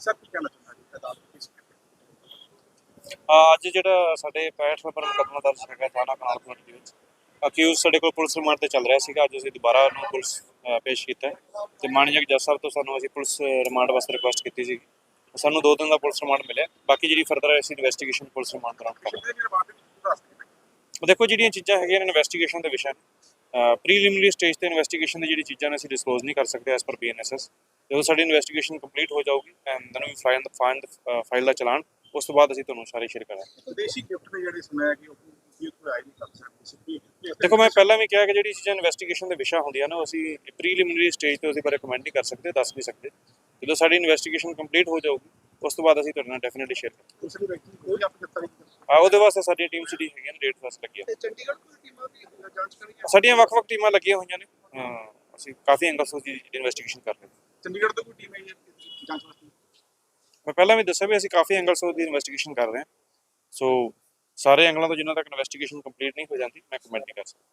Sir ਕੀ ਕਹਿਣਾ ਚਾਹੁੰਦਾ ਜੀ? ਅਦਾਲਤ ਕਿਸ ਅਹ ਅੱਜ ਜਿਹੜਾ ਸਾਡੇ 65 ਨੰਬਰ ਮੁਕੱਦਮਾ ਦਰਜ ਹੈਗਾ ਥਾਣਾ ਕਨਾਲਪੁਰ ਦੇ ਵਿੱਚ ਅਕਿਊਜ਼ ਸਾਡੇ ਕੋਲ ਪੁਲਿਸ ਰਿਮਾਂਡ ਤੇ ਚੱਲ ਰਿਹਾ ਸੀਗਾ ਅੱਜ ਅਸੀਂ ਦੁਬਾਰਾ ਉਹਨੂੰ ਪੁਲਿਸ ਪੇਸ਼ ਕੀਤਾ ਤੇ ਮਾਨਯੋਗ ਜੱਜ ਸਾਹਿਬ ਤੋਂ ਸਾਨੂੰ ਅਸੀਂ ਪੁਲਿਸ ਰਿਮਾਂਡ ਵਾਸਤੇ ਰਿਕੁਐਸਟ ਕੀਤੀ ਸੀ ਸਾਨੂੰ ਦੋ ਦਿਨ ਦਾ ਪੁਲਿਸ ਰਿਮਾਂਡ ਮਿਲਿਆ। ਬਾਕੀ ਜਿਹੜੀ ਫਰਦਰ ਅਸੀਂ ਇਨਵੈਸਟੀਗੇਸ਼ਨ ਪੁਲਿਸ ਰਿਮਾਂਡ ਦੌਰਾਨ ਕਰਾਂਗੇ ਦੇਖੋ ਜਿਹੜੀਆਂ ਚੀਜ਼ਾਂ ਹੈਗੀਆਂ ਇਨਵੈਸਟੀਗੇਸ਼ਨ ਦੇ ਵਿਸ਼ਾ ਪ੍ਰੀਲਿਮਿਨਰੀ ਸਟੇਜ ਤੇ ਇਨਵੈਸਟੀਗੇਸ਼ਨ ਦੀ ਜਿਹੜੀ ਚੀਜ਼ਾਂ ਨੇ ਅਸੀਂ ਡਿਸਕਲੋਜ਼ ਨਹੀਂ ਕਰ ਸਕਦੇ ਐਸ ਪਰ ਬੀਐਨਐਸਐਸ ਜਦੋਂ ਸਾਡੀ ਇਨਵੈਸਟੀਗੇਸ਼ਨ ਕੰਪਲੀਟ ਹੋ ਜਾਊਗੀ and then we file file file ਦਾ ਚਲਾਨ ਉਸ ਤੋਂ ਬਾਅਦ ਅਸੀਂ ਤੁਹਾਨੂੰ ਸਾਰੇ ਸ਼ੇਅਰ ਕਰਾਂਗੇ। ਵਿਦੇਸ਼ੀ ਗਿਫਟ ਦੇ ਜਿਹੜੇ ਸੁਣਿਆ ਕਿ ਉਹ ਦੇਖੋ ਮੈਂ ਪਹਿਲਾਂ ਵੀ ਕਿਹਾ ਕਿ ਜਿਹੜੀ ਚੀਜ਼ਾਂ ਇਨਵੈਸਟੀਗੇਸ਼ਨ ਦੇ ਵਿਸ਼ਾ ਹੁੰਦੀਆਂ ਨੇ ਉਹ ਅਸੀਂ ਪ੍ਰੀਲਿਮਿਨਰੀ ਸਟੇਜ ਤੇ ਉਹਦੇ ਬਾਰੇ ਕਮੈਂਟ ਨਹੀਂ ਕਰ ਸਕਦੇ ਦੱਸ ਨਹੀਂ ਸਕਦੇ। ਜਦੋਂ ਸਾਡੀ ਇਨਵੈਸਟੀਗੇਸ਼ਨ ਕੰਪਲੀਟ ਹੋ ਜਾਊਗੀ ਉਸ ਤੋਂ ਬਾਅਦ ਅਸੀਂ ਤੁਹਾਡੇ ਨਾਲ ਡੈਫੀਨਿਟਲੀ ਸ਼ੇਅਰ ਕਰਾਂਗੇ। ਦੂਸਰੀ ਵਿਅਕਤੀ ਕੋਈ ਆਪਣੀ ਗ੍ਰਿਫਤਾਰੀ ਆ ਉਹਦੇ ਵਾਸਤੇ ਸਾਡੀ ਟੀਮ ਸਿਟੀ ਹੈਗੀਆਂ ਨੇ ਡੇਟ ਫਸ ਲੱਗੀ ਤੇ ਚੰਡੀਗੜ੍ਹ ਕੋਈ ਟੀਮਾਂ ਵੀ ਜਾਂਚ ਕਰੀ ਸਾਡੀਆਂ ਵੱਖ-ਵੱਖ ਟੀਮਾਂ ਲੱਗੀਆਂ ਹੋਈਆਂ ਨੇ। ਹਾਂ, ਅਸੀਂ ਕਾਫੀ ਐਂਗਲਸ ਦੀ ਇਨਵੈਸਟੀਗੇਸ਼ਨ ਕਰ ਰਹੇ ਹਾਂ। ਚੰਡੀਗੜ੍ਹ ਤੋਂ ਕੋਈ ਟੀਮ ਹੈ? ਜਾਂਚ ਵਾਸਤੇ। ਮੈਂ ਪਹਿਲਾਂ ਵੀ ਦੱਸਿਆ ਵੀ ਅਸੀਂ ਕਾਫੀ ਐਂਗਲਸ ਦੀ ਇਨਵੈਸਟੀਗੇਸ਼ਨ ਕਰ ਰਹੇ ਹਾਂ। ਸੋ ਸਾਰੇ ਐਂਗਲਾਂ ਤੋਂ ਜਿੰਨਾ ਤੱਕ ਇਨਵੈਸਟੀਗੇਸ਼ਨ ਕੰਪਲੀਟ ਨਹੀਂ ਹੋ ਜਾਂਦੀ ਮੈਂ ਕਮੈਂਟ ਨਹੀਂ ਕਰ ਸਕਦਾ।